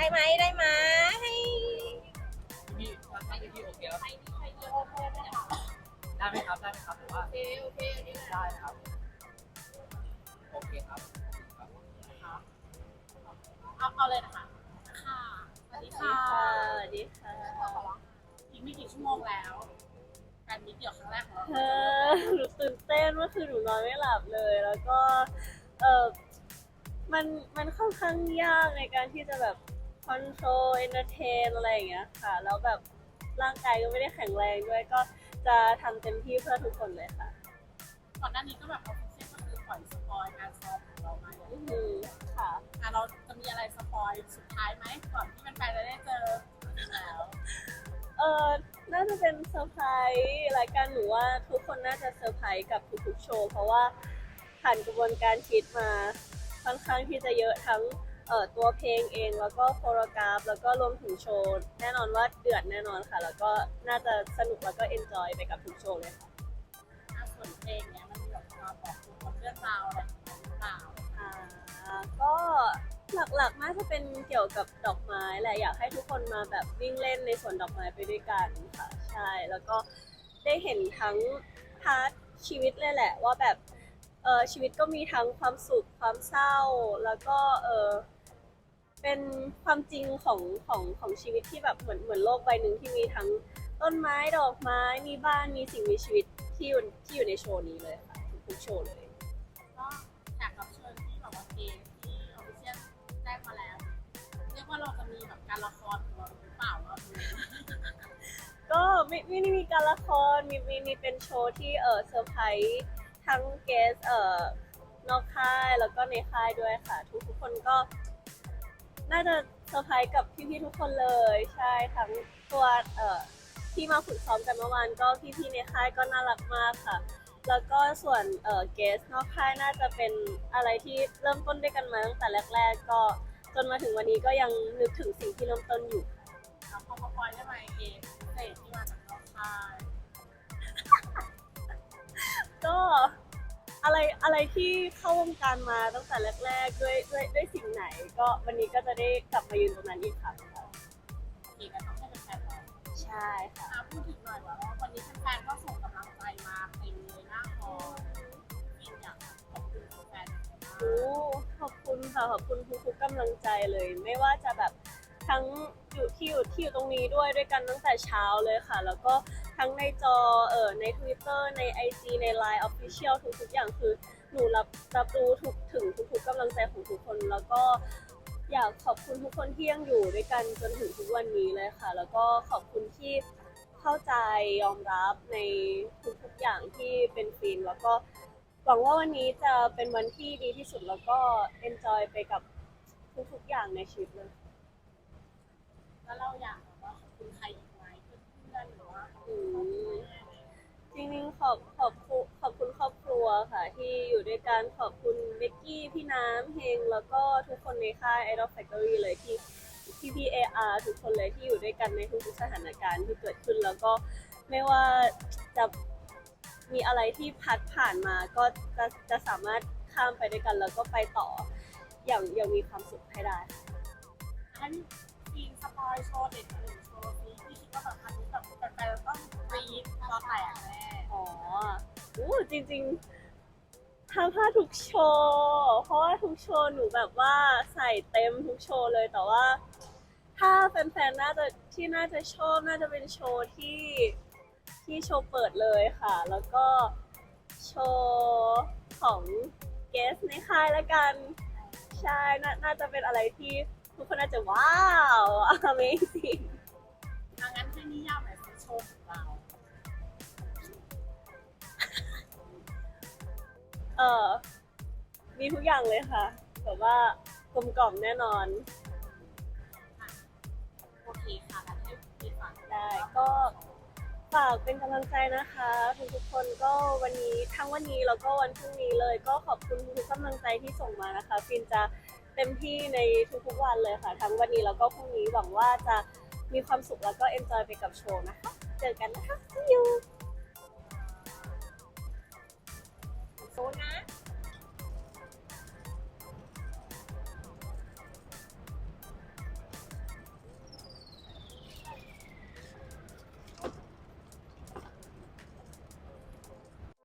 ได้ไหมได้ไหมพี่ให้พี่โอเคแล้วได้ไหมครับได้ไหมครับหรือว่าโอเคโอเคได้ครับโอเคครับเอาเอาเลยนะคะค่ะสวัสดีค่ะสวัสดีค่ะอีกไม่กี่ชั่วโมงแล้วการมิตเดี่ยวครั้งแรกของเราเออหนูตื่นเต้นว่าคือหนูนอนไม่หลับเลย แล้วก็เออมันมันค่อนข้างยากในการที่จะแบบ อนโทรลเอนเตอร์เทนอะไรอย่างเงี้ยค่ะ แล้วแบบร่างกายก็ไม่ได้แข็งแรงด้วย ก็จะทำเต็มที่เพื่อทุกคนเลยค่ะ ก่อนหน้านี้ก็แบบเอาเซ็นก็คือปล่อยสปอยการซ้อมของเรามาอย่างอืนี้มค่ะ อะเราจะมีอะไรสปอยสุดท้ายไหมก่อนที่แฟนๆจะได้เจอจริงแล้วเออน่าจะเป็นเซอร์ไพรส์รายการหนูว่าทุกคนน่าจะเซอร์ไพรส์กับทุกๆโชว์ เพราะว่าผ่านกระบวนการคิดมาค่อนข้างที่จะเยอะทั้ง เอ่อตัวเพลงเองแล้วก็โคโรกราฟ แล้วก็รวมถึงโชว์แน่นอนว่าเดือดแน่นอนค่ะ แล้วก็น่าจะสนุกแล้วก็เอนจอยไปกับทุกโชว์เลยค่ะอะส่วนเพลงเนี้ยมันมีแบบมาบอกคุณเรื่องราวอะไรของมันหรือเปล่าอ่าก็หลักๆน่าจะเป็นเกี่ยวกับดอกไม้แหละอยากให้ทุกคนมาแบบวิ่งเล่นในสวนดอกไม้ไปด้วยกันค่ะใช่แล้วก็ได้เห็นทั้งพาร์ทชีวิตเลยแหละ ว่าแบบเออชีวิตก็มีทั้งความสุขความเศร้า แล้วก็เออ เป็นความจริงของของของชีวิตที่แบบเหมือนเหมือนโลกใบหนึ่งที่มีทั้งต้นไม้ดอกไม้มีบ้านมีสิ่งมีชีวิตที่อยู่ที่อยู่ในโชว์นี้เลยค่ะทุกๆโชว์เลย ก็แขกรับเชิญที่แบบว่าเพลงที่ออฟฟิเชียลแจ้งมาแล้ว เรียกว่าเราจะมีแบบการละครของเราหรือเปล่าเราดูก็ไม่ไม่ได้มีการละครมีมีมีเป็นโชว์ที่เออเซอร์ไพรส์ทั้งเกสเอ่อนอกค่ายแล้วก็ในค่ายด้วยค่ะ ทุกทุกคนก็ น่าจะเซอร์ไพรส์กับพี่ๆทุกคนเลยใช่ทั้งตัวเอ่อที่มาฝึกซ้อมกันเมื่อวานก็พี่ๆในค่ายก็น่ารักมากค่ะ แล้วก็ส่วนเอ่อเกสนอกค่ายน่าจะเป็นอะไรที่เริ่มต้นด้วยกันมาตั้งแต่แรก ๆ ก็จนมาถึงวันนี้ก็ยังนึกถึงสิ่งที่เริ่มต้นอยู่ เอาพอมาปล่อยได้ไหมเองเศษที่มาจากนอกค่าย อะไรอะไรที่เข้าวงการมาตั้งแต่แรกๆด้วยด้วยด้วยสิ่งไหน ก็วันนี้ก็จะได้กลับมายืนตรงนั้นอีกครั้งค่ะเองก็ต้องให้เป็นแฟนเราใช่ค่ะ อะพูดถึงหน่อยว่าวันนี้แฟนๆก็ส่งกำลังใจมาเต็มเลยหน้าคอจริงอยากขอบคุณแฟนๆ โอ้ขอบคุณค่ะขอบคุณทุกๆกำลังใจเลย ไม่ว่าจะแบบทั้ง อยู่ที่อยู่ที่อยู่ตรงนี้ด้วยด้วยกันตั้งแต่เช้าเลยค่ะ แล้วก็ทั้งในจอเอ่อใน Twitter ใน IG ใน Line Official ทุกๆอย่างคือหนูรับรับรู้ทุกถึงทุกๆกำลังใจของทุกคน แล้วก็อยากขอบคุณทุกคนที่ยังอยู่ด้วยกันจนถึงทุกวันนี้เลยค่ะ แล้วก็ขอบคุณที่เข้าใจยอมรับในทุกๆอย่างที่เป็นฟิล์มแล้วก็หวังว่าวันนี้จะเป็นวันที่ดีที่สุดแล้วก็ enjoy ไปกับทุกๆอย่างในชีวิตเลย แล้วเราอยากแบบว่าขอบคุณใครอีกไหมเพื่อนๆหรือว่าอืมจริงๆขอบขอบคุณขอบคุณครอบครัวค่ะ ที่อยู่ด้วยกันขอบคุณเบกกี้พี่น้ำเฮงแล้วก็ทุกคนในค่าย Idol Factory เลยที่พี่พี่เออาร์ทุกคนเลยที่อยู่ด้วยกันในทุกๆสถานการณ์ที่เกิดขึ้นแล้วก็ไม่ว่าจะมีอะไรที่พัดผ่านมาก็จะจะสามารถข้ามไปด้วยกันแล้วก็ไปต่ออย่างอย่างมีความสุขให้ได้ให้พี่ฟิล์ มสปอยโชว์เด็ดหนึ่งโชว์นี้ที่คิดว่าแบบอันนี้แบบแฟนๆต้องกรี๊ดรอแตกแน่อ๋ออู้จริงๆห้ามพลาทุกโชว์ เพราะว่าทุกโชว์หนูแบบว่าใส่เต็มทุกโชว์เลยแต่ว่า ถ้าแฟนๆน่าจะที่น่าจะชอบน่าจะเป็นโชว์ที่ที่โชว์เปิดเลยค่ะ แล้วก็โชว์ของเกสในค่ายละกัน ใช่นน่าจะเป็นอะไรที่ ทุกคนน่าจะว้าว amazing ดังนั้นให้นิยามหน่อยสิโชว์ของเรา เออมีทุกอย่างเลยค่ะแบบว่ากลมกล่อมแน่นอน โอเคค่ะงั้นให้พี่ฟังได้ก็ฝากเป็นกำลังใจนะคะทุกทุกๆคนก็วันนี้ทั้งวันนี้แล้วก็วันพรุ่งนี้เลย ก็ขอบคุณทุกๆกำลังใจที่ส่งมานะคะ ฟินจะ เต็มที่ในทุกๆวันเลยค่ะ ทั้งวันนี้แล้วก็พรุ่งนี้หวังว่าจะมีความสุขแล้วก็เอนจอยไปกับโชว์นะคะ เจอกันนะคะ see you โซนะ